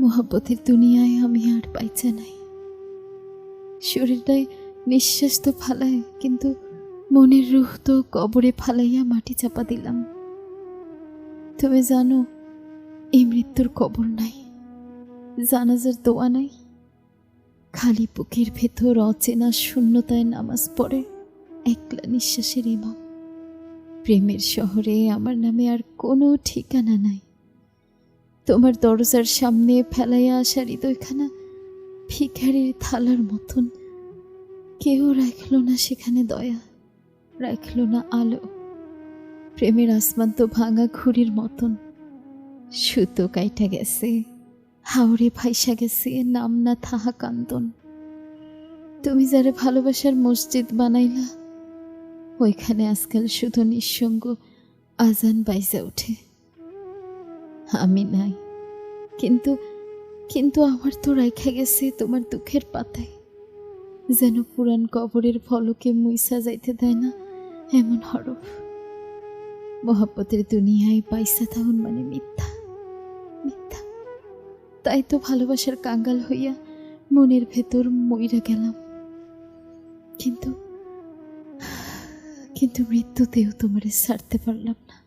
মোহাব্বতের দুনিয়ায় আমি আর পাইচা নাই। শরীরটায় নিঃশ্বাস তো ফালায়, কিন্তু মনের রুহ তো কবরে ফালাইয়া মাটি চাপা দিলাম। তুমি জানো, এই মৃত্যুর কবর নাই, জানাজার দোয়া নাই। খালি বুকের ভেতর অচেনা শূন্যতায় নামাজ পড়ে একলা নিঃশ্বাসের ইমাম। প্রেমের শহরে আমার নামে আর কোনো ঠিকানা নাই। তোমার দরজার সামনে ফেলাইয়া আসা হৃদয়খানা ভিখারির থালার মতন। কেউ রাখল না সেখানে দয়া, রাখল না আলো। প্রেমের আসমান তো ভাঙা ঘুড়ির মতন। সুতো কাইটা গেছে হাওড়ে ভাইসা গেছে, নাম না থাহা কান্দন। তুমি যারা ভালোবাসার মসজিদ বানাইলা, ওইখানে আজকাল শুধু নিঃসঙ্গ আজান বাইজা ওঠে আমি নাই। কিন্তু কিন্তু আমার তো রাইখা গেছে তোমার দুঃখের পাতায়। যেন পুরান কবরের ফলকে মুইসা যাইতে দেয় না, এমন হরফ। মোহাব্বতের দুনিয়ায় পাইসা থাকুন মানে মিথ্যা মিথ্যা। তাই তো ভালোবাসার কাঙ্গাল হইয়া মনের ভেতর মইরা গেলাম। কিন্তু কিন্তু মৃত্যুতেও তোমারে ছাড়তে পারলাম না।